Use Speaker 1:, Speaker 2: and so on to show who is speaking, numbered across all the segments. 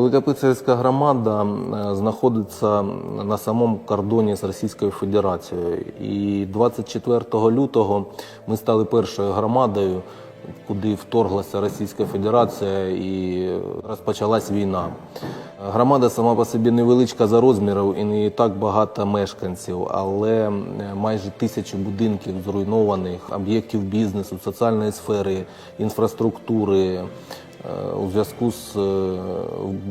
Speaker 1: Великописарська громада е, знаходиться на самому кордоні з Російською Федерацією. І 24 лютого ми стали першою громадою, куди вторглася Російська Федерація і розпочалась війна. Громада сама по собі невеличка за розміром і не так багато мешканців, але майже тисячу будинків зруйнованих, об'єктів бізнесу, соціальної сфери, інфраструктури у зв'язку з е,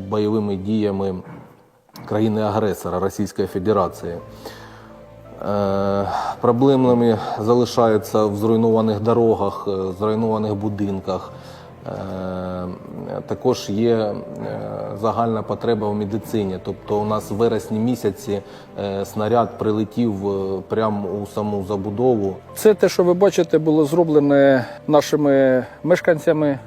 Speaker 1: бойовими діями країни-агресора Російської Федерації. Е, Проблемними залишаються в зруйнованих дорогах, е, зруйнованих будинках. Також є загальна потреба в медицині. Тобто у нас в вересні місяці снаряд прилетів прямо у саму забудову.
Speaker 2: Це те, що ви бачите, було зроблене нашими мешканцями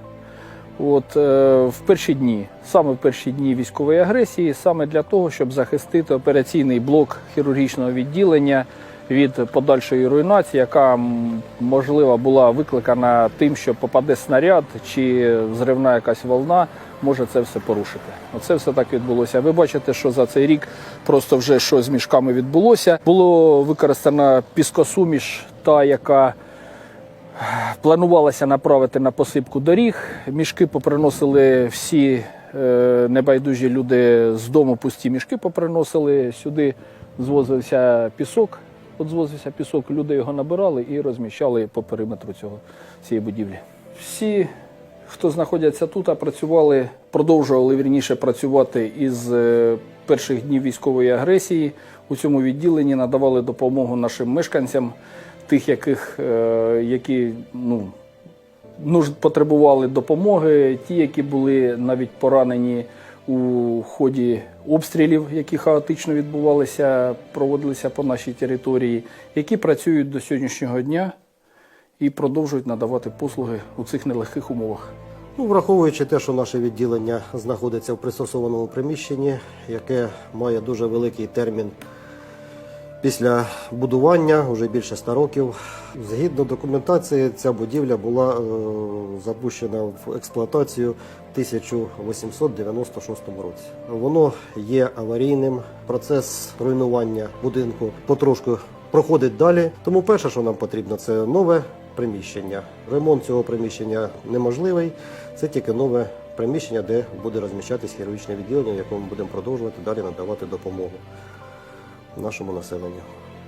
Speaker 2: от, е, в перші дні, саме в перші дні військової агресії, саме для того, щоб захистити операційний блок хірургічного відділення від подальшої руйнації, яка можливо була викликана тим, що попаде снаряд чи зривна якась волна. Може це все порушити. Оце все так відбулося. Ви бачите, що за цей рік просто вже що з мішками відбулося. Було використана піскосуміш, та яка планувалося направити на посипку доріг. Мішки поприносили всі е, небайдужі люди з дому, пусті мішки поприносили. Сюди звозився пісок. От звозився пісок, люди його набирали і розміщали по периметру цього, цієї будівлі. Всі, хто знаходяться тут, працювали, продовжували вірніше працювати із е, перших днів військової агресії. У цьому відділенні надавали допомогу нашим мешканцям, тих, яких, е, які ну, потребували допомоги, ті, які були навіть поранені у ході обстрілів, які хаотично відбувалися, проводилися по нашій території, які працюють до сьогоднішнього дня і продовжують надавати послуги у цих нелегких умовах.
Speaker 3: Ну, враховуючи те, що наше відділення знаходиться в пристосованому приміщенні, яке має дуже великий термін після будування, вже більше 100 років. Згідно документації, ця будівля була е, запущена в експлуатацію в 1896 році. Воно є аварійним. Процес руйнування будинку потрошку проходить далі. Тому перше, що нам потрібно, це нове приміщення. Ремонт цього приміщення неможливий. Це тільки нове приміщення, де буде розміщатись хірургічне відділення, в якому будемо продовжувати далі надавати допомогу нашому населенню.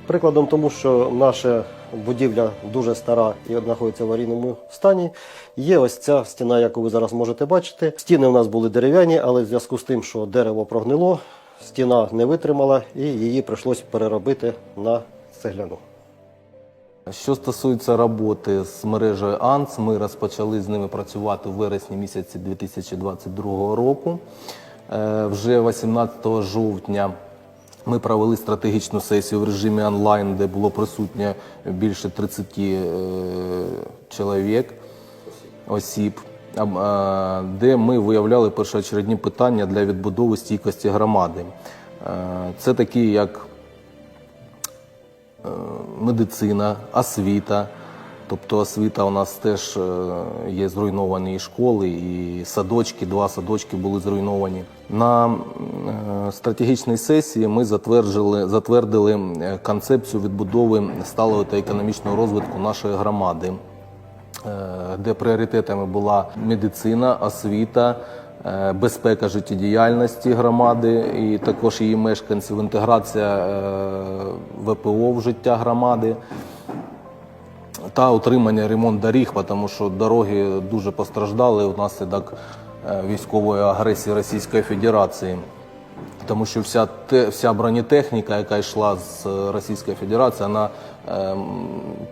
Speaker 3: Прикладом тому, що наша будівля дуже стара і знаходиться в аварійному стані, є ось ця стіна, яку ви зараз можете бачити. Стіни у нас були дерев'яні, але в зв'язку з тим, що дерево прогнило, стіна не витримала і її прийшлось переробити на цегляну.
Speaker 1: Що стосується роботи з мережею АНС, ми розпочали з ними працювати в вересні місяці 2022 року. Е, Вже 18 жовтня ми провели стратегічну сесію в режимі онлайн, де було присутнє більше 30 е, чоловік, осіб, а, де ми виявляли першоочередні питання для відбудови стійкості громади. Е, Це такі, як медицина, освіта. Тобто освіта у нас теж е, є зруйновані і школи, і садочки, два садочки були зруйновані. На е, стратегічній сесії ми затвердили, затвердили концепцію відбудови сталого та економічного розвитку нашої громади, е, де пріоритетами була медицина, освіта, е, безпека життєдіяльності громади і також її мешканців, інтеграція е, ВПО в життя громади та утримання ремонт доріг, тому що дороги дуже постраждали внаслідок військової агресії Російської Федерації. Тому що вся те, вся бронетехніка, яка йшла з Російської Федерації, вона ем,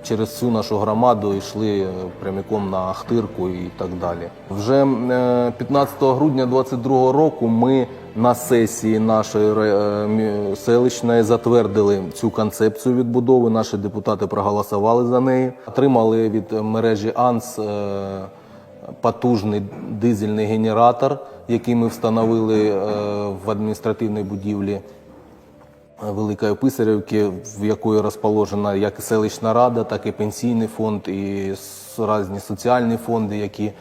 Speaker 1: через всю нашу громаду йшли е, прямиком на Ахтирку і так далі. Вже е, 15 грудня 2022 року ми на сесії нашої е, селищної затвердили цю концепцію відбудови. Наші депутати проголосували за неї. Отримали від мережі АНС е, потужний дизельний генератор, який ми встановили е, в адміністративній будівлі Великої Писарівки, в якої розположена як селищна рада, так і пенсійний фонд, і різні соціальні фонди, які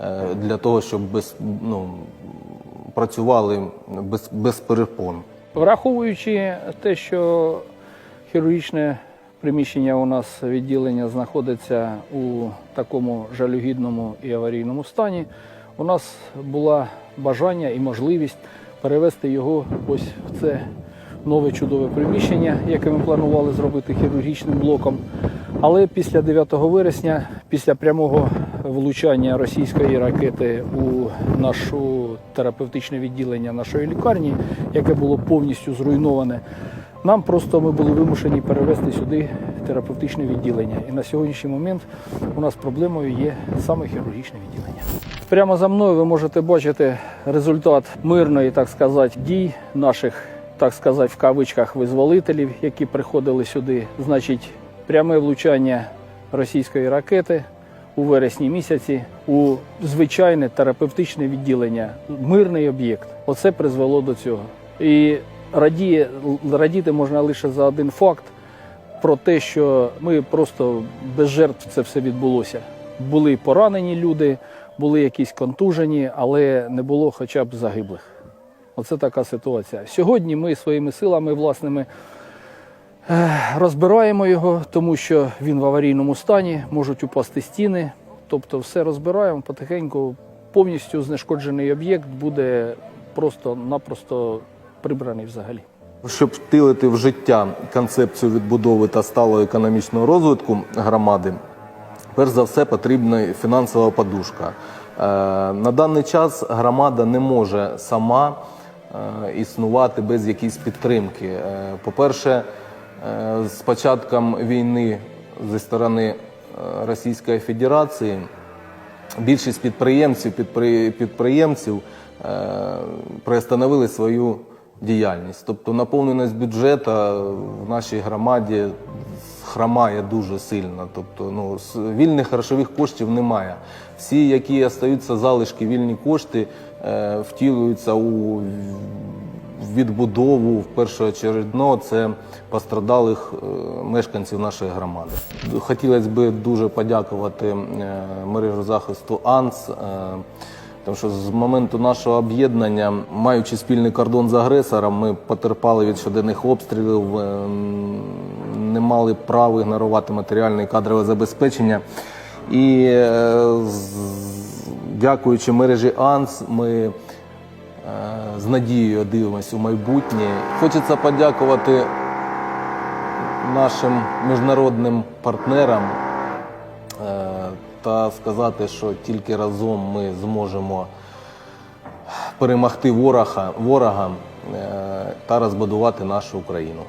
Speaker 1: е, для того, щоб без, ну, працювали без, без перепон.
Speaker 2: Враховуючи те, що хірургічне приміщення у нас відділення знаходиться у такому жалюгідному і аварійному стані, у нас була бажання і можливість перевести його ось в це нове чудове приміщення, яке ми планували зробити хірургічним блоком. Але після 9 вересня, після прямого влучання російської ракети у нашу терапевтичне відділення нашої лікарні, яке було повністю зруйноване, нам просто ми були вимушені перевести сюди терапевтичне відділення. І на сьогоднішній момент у нас проблемою є саме хірургічне відділення. Прямо за мною ви можете бачити результат мирної, так сказати, дій наших, так сказати, в кавичках визволителів, які приходили сюди. Значить, пряме влучання російської ракети у вересні місяці у звичайне терапевтичне відділення, мирний об'єкт. Оце призвело до цього. І радіє, радіти можна лише за один факт про те, що ми просто без жертв це все відбулося. Були поранені люди, були якісь контужені, але не було хоча б загиблих. Оце така ситуація. Сьогодні ми своїми силами власними е, розбираємо його, тому що він в аварійному стані, можуть упасти стіни. Тобто все розбираємо потихеньку. Повністю знешкоджений об'єкт буде просто-напросто прибраний взагалі.
Speaker 1: Щоб втілити в життя концепцію відбудови та сталого економічного розвитку громади, перш за все потрібна фінансова подушка. Е, На даний час громада не може сама е, існувати без якоїсь підтримки. Е, По-перше, з початком війни зі сторони Російської Федерації більшість підприємців, підпри- підприємців приостановили свою діяльність. Тобто наповненість бюджету в нашій громаді хромає дуже сильно. Тобто ну, вільних грошових коштів немає. Всі, які остаються залишки вільні кошти, е, втілюються у відбудову в першоочередно це пострадалих е, мешканців нашої громади. Хотілося б дуже подякувати е, мережу захисту АНС. Тому що з моменту нашого об'єднання, маючи спільний кордон з агресором, ми потерпали від щоденних обстрілів, е, не мали права ігнорувати матеріальне і кадрове забезпечення. І е, дякуючи мережі АНС, ми е, з надією дивимося у майбутнє. Хочеться подякувати нашим міжнародним партнерам та сказати, що тільки разом ми зможемо перемогти ворога, ворога е, та розбудувати нашу Україну.